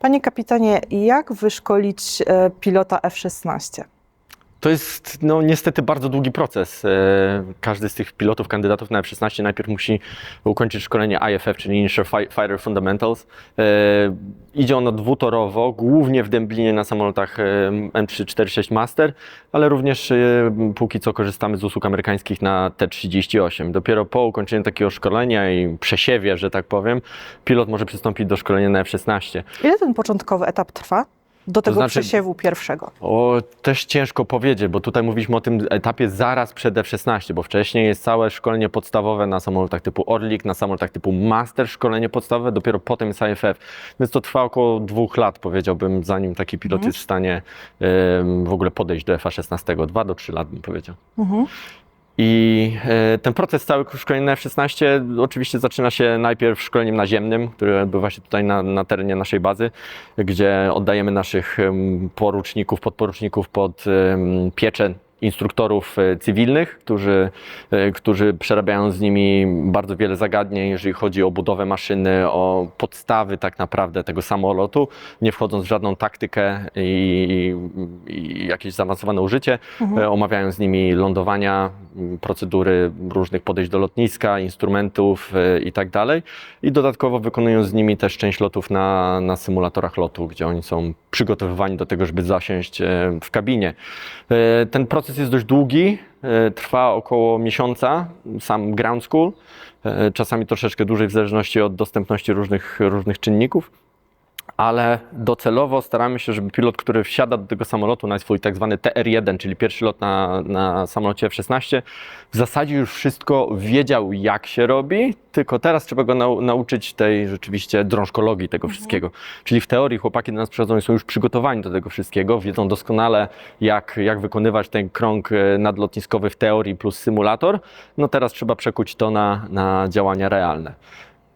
Panie kapitanie, jak wyszkolić e, pilota F-16? To jest no, niestety bardzo długi proces. E, Każdy z tych pilotów, kandydatów na F-16 najpierw musi ukończyć szkolenie IFF, czyli Initial Fi- Fighter Fundamentals. E, Idzie ono dwutorowo, głównie w Dęblinie na samolotach e, M346 Master, ale również póki co korzystamy z usług amerykańskich na T-38. Dopiero po ukończeniu takiego szkolenia i przesiewie, że tak powiem, pilot może przystąpić do szkolenia na F-16. Ile ten początkowy etap trwa? Do tego znaczy- przesiewu pierwszego. O, też ciężko powiedzieć, bo tutaj mówiliśmy o tym etapie zaraz przed F-16, bo wcześniej jest całe szkolenie podstawowe na samolotach typu Orlik, na samolotach typu Master szkolenie podstawowe, dopiero potem jest IFF. Więc to trwa około dwóch lat, powiedziałbym, zanim taki pilot jest w stanie w ogóle podejść do F-16. Dwa do trzy lat bym powiedział. Mhm. I e, ten proces cały szkolenia na F-16 oczywiście zaczyna się najpierw szkoleniem naziemnym, które odbywa się tutaj na, na terenie naszej bazy, gdzie oddajemy naszych poruczników, podporuczników pod pieczę instruktorów e, cywilnych, którzy, e, którzy przerabiają z nimi bardzo wiele zagadnień, jeżeli chodzi o budowę maszyny, o podstawy tak naprawdę tego samolotu, nie wchodząc w żadną taktykę i, i jakieś zaawansowane użycie. E, Omawiają z nimi lądowania, procedury różnych podejść do lotniska, instrumentów i tak dalej. I dodatkowo wykonują z nimi też część lotów na, na symulatorach lotu, gdzie oni są przygotowywani do tego, żeby zasiąść e, w kabinie. E, Ten proces jest dość długi, e, trwa około miesiąca, sam ground school, czasami troszeczkę dłużej w zależności od dostępności różnych, różnych czynników ale docelowo staramy się, żeby pilot, który wsiada do tego samolotu na swój tak zwany TR1, czyli pierwszy lot na, na samolocie F-16, w zasadzie już wszystko wiedział, jak się robi, tylko teraz trzeba go nau nauczyć tej rzeczywiście drążkologii tego wszystkiego. Czyli w teorii chłopaki do nas przychodzą i są już przygotowani do tego wszystkiego, wiedzą doskonale, jak, jak wykonywać ten krąg e, nadlotniskowy w teorii plus symulator. No teraz trzeba przekuć to na, na działania realne.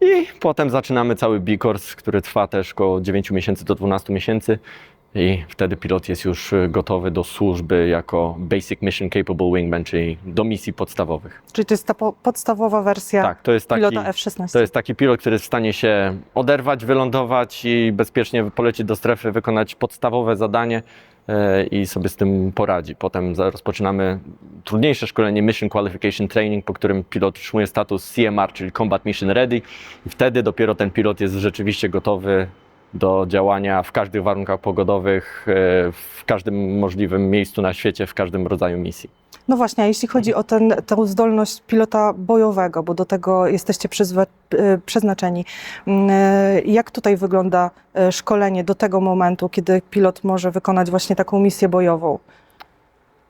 I potem zaczynamy cały B-Course, który trwa też około 9 miesięcy do 12 miesięcy. I wtedy pilot jest już y, gotowy do służby jako Basic Mission Capable Wingman, czyli do misji podstawowych. Czyli to jest ta po podstawowa wersja Tak, to jest taki, pilota F-16. to jest taki pilot, który jest w stanie się oderwać, wylądować i bezpiecznie polecieć do strefy, wykonać podstawowe zadanie e, i sobie z tym poradzi. Potem rozpoczynamy trudniejsze szkolenie Mission Qualification Training, po którym pilot otrzymuje status CMR, czyli Combat Mission Ready i wtedy dopiero ten pilot jest rzeczywiście gotowy do działania w każdych warunkach pogodowych, e, w każdym możliwym miejscu na świecie, w każdym rodzaju misji. No właśnie, a jeśli chodzi o ten, tę zdolność pilota bojowego, bo do tego jesteście e, przeznaczeni, mm, e, jak tutaj wygląda szkolenie do tego momentu, kiedy pilot może wykonać właśnie taką misję bojową?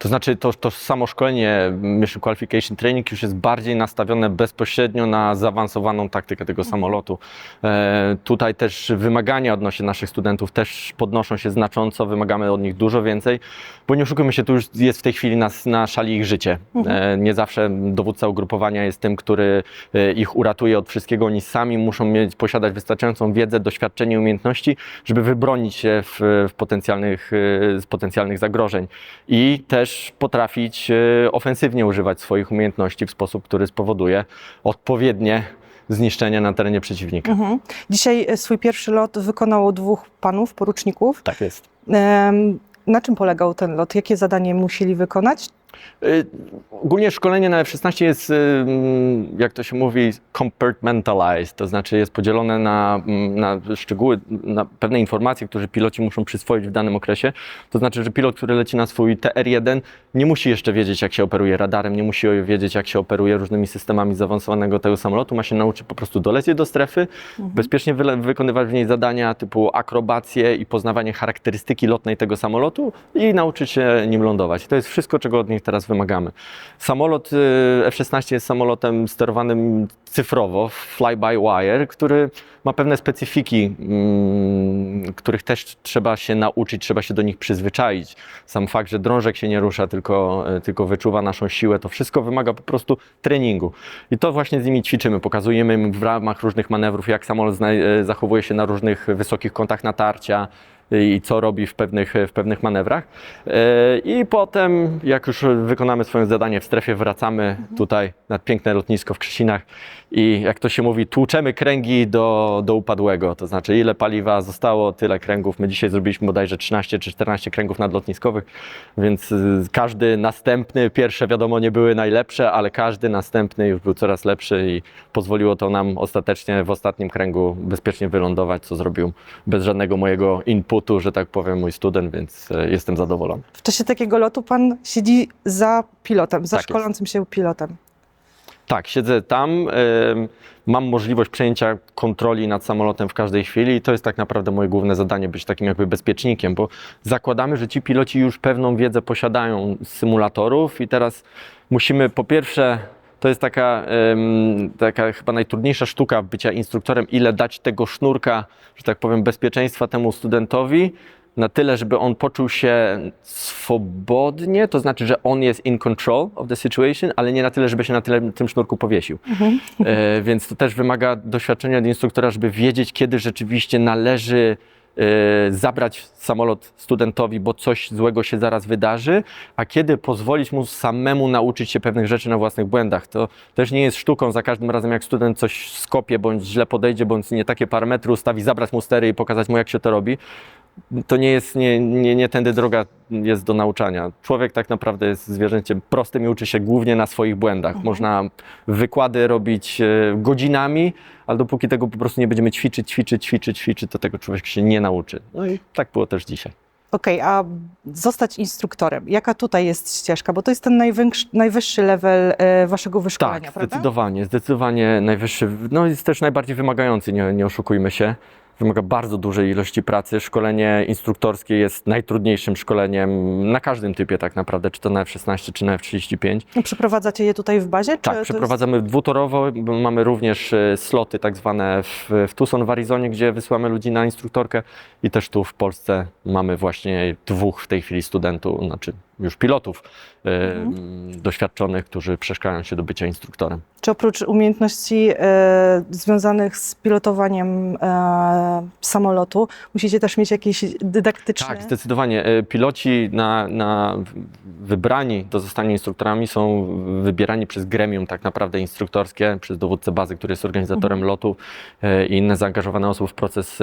To znaczy, to, to samo szkolenie Mission Qualification Training już jest bardziej nastawione bezpośrednio na zaawansowaną taktykę tego samolotu. E, tutaj też wymagania odnośnie naszych studentów też podnoszą się znacząco, wymagamy od nich dużo więcej, bo nie oszukujmy się, tu już jest w tej chwili na, na szali ich życie. E, nie zawsze dowódca ugrupowania jest tym, który e, ich uratuje od wszystkiego. Oni sami muszą mieć, posiadać wystarczającą wiedzę, doświadczenie umiejętności, żeby wybronić się w, w potencjalnych, e, z potencjalnych zagrożeń. I też potrafić e, ofensywnie używać swoich umiejętności w sposób, który spowoduje odpowiednie zniszczenia na terenie przeciwnika. Mhm. Dzisiaj e, swój pierwszy lot wykonało dwóch panów, poruczników. Tak jest. Na czym polegał ten lot? Jakie zadanie musieli wykonać? Y, Ogólnie szkolenie na F-16 jest, y, mm, jak to się mówi, compartmentalized, to znaczy jest podzielone na, mm, na szczegóły, na pewne informacje, które piloci muszą przyswoić w danym okresie. To znaczy, że pilot, który leci na swój TR-1, nie musi jeszcze wiedzieć, jak się operuje radarem, nie musi wiedzieć, jak się operuje różnymi systemami zaawansowanego tego samolotu. Ma się nauczyć po prostu dolecieć do strefy, bezpiecznie wyle- wykonywać w niej zadania typu akrobacje i poznawanie charakterystyki lotnej tego samolotu i nauczyć się nim lądować. To jest wszystko, czego od nich teraz wymagamy. Samolot y, F-16 jest samolotem sterowanym cyfrowo, fly-by-wire, który ma pewne specyfiki, mm, których też trzeba się nauczyć, trzeba się do nich przyzwyczaić. Sam fakt, że drążek się nie rusza, tylko, y, tylko wyczuwa naszą siłę, to wszystko wymaga po prostu treningu. I to właśnie z nimi ćwiczymy. Pokazujemy im w ramach różnych manewrów, jak samolot y, zachowuje się na różnych wysokich kątach natarcia, i co robi w pewnych, w pewnych manewrach. E, I potem, jak już wykonamy swoje zadanie w strefie, wracamy tutaj na piękne lotnisko w Krzesinach i jak to się mówi, tłuczemy kręgi do, do upadłego. To znaczy, ile paliwa zostało, tyle kręgów. My dzisiaj zrobiliśmy bodajże 13 czy 14 kręgów nadlotniskowych, więc y, każdy następny, pierwsze wiadomo nie były najlepsze, ale każdy następny już był coraz lepszy i pozwoliło to nam ostatecznie w ostatnim kręgu bezpiecznie wylądować, co zrobił bez żadnego mojego inputu, że tak powiem, mój student, więc e, jestem zadowolony. W czasie takiego lotu pan siedzi za pilotem, za Tak jest. szkolącym się pilotem. Tak, siedzę tam, mam możliwość przejęcia kontroli nad samolotem w każdej chwili i to jest tak naprawdę moje główne zadanie, być takim jakby bezpiecznikiem, bo zakładamy, że ci piloci już pewną wiedzę posiadają z symulatorów i teraz musimy po pierwsze, to jest taka, taka chyba najtrudniejsza sztuka bycia instruktorem, ile dać tego sznurka, że tak powiem, bezpieczeństwa temu studentowi, na tyle, żeby on poczuł się swobodnie, to znaczy, że on jest in control of the situation, ale nie na tyle, żeby się na tyle tym sznurku powiesił. E, więc to też wymaga doświadczenia od instruktora, żeby wiedzieć, kiedy rzeczywiście należy zabrać samolot studentowi, bo coś złego się zaraz wydarzy, a kiedy pozwolić mu samemu nauczyć się pewnych rzeczy na własnych błędach. To też nie jest sztuką za każdym razem, jak student coś skopie, bądź źle podejdzie, bądź nie takie parametry ustawi, zabrać mu stery i pokazać mu, jak się to robi to nie jest, nie, nie, nie tędy droga jest do nauczania. Człowiek tak naprawdę jest zwierzęciem prostym i uczy się głównie na swoich błędach. Można wykłady robić e, godzinami, ale dopóki tego po prostu nie będziemy ćwiczyć, ćwiczyć, ćwiczyć, ćwiczyć, to tego człowiek się nie nauczy. No i tak było też dzisiaj. Okej, a zostać instruktorem, jaka tutaj jest ścieżka? Bo to jest ten najwyższy, najwyższy level e, waszego wyszkolenia, Tak, prawda? zdecydowanie, zdecydowanie najwyższy, no jest też najbardziej wymagający, nie, nie oszukujmy się. Wymaga bardzo dużej ilości pracy. Szkolenie instruktorskie jest najtrudniejszym szkoleniem na każdym typie tak naprawdę, czy to na F-16, czy na F-35. No, Przeprowadzacie je tutaj w bazie? Tak, jest- przeprowadzamy dwutorowo. bo Mamy również e, sloty tak zwane w, w Tucson w Arizonie, gdzie wysyłamy ludzi na instruktorkę i też tu w Polsce mamy właśnie dwóch w tej chwili studentów, znaczy już pilotów e, Mhm. doświadczonych, którzy przeszkalają się do bycia instruktorem. Czy oprócz umiejętności e, związanych z pilotowaniem e, samolotu, musicie też mieć jakieś dydaktyczne... Tak, zdecydowanie. Piloci na, na wybrani do zostania instruktorami są wybierani przez gremium tak naprawdę instruktorskie, przez dowódcę bazy, który jest organizatorem lotu e, i inne zaangażowane osoby w proces,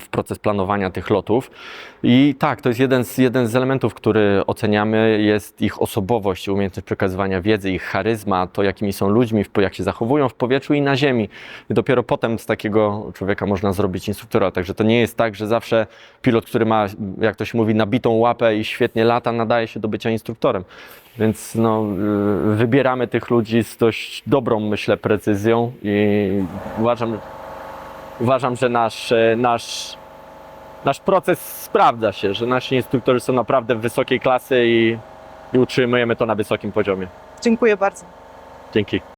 w proces planowania tych lotów. I tak, to jest jeden z, jeden z elementów, który oceniamy, jest ich osobowość, umiejętność przekazywania wiedzy, ich charyzma, to jakimi są ludźmi, jak się zachowują w powietrzu i na ziemi. I dopiero potem z takiego człowieka można zrobić instruktora. Także to nie jest tak, że zawsze pilot, który ma, jak to się mówi, nabitą łapę i świetnie lata, nadaje się do bycia instruktorem. Więc no, y, wybieramy tych ludzi z dość dobrą, myślę, precyzją i uważam, uważam że nasz, nasz, nasz proces sprawdza się, że nasi instruktorzy są naprawdę wysokiej klasy i, i utrzymujemy to na wysokim poziomie. Dziękuję bardzo. Dzięki.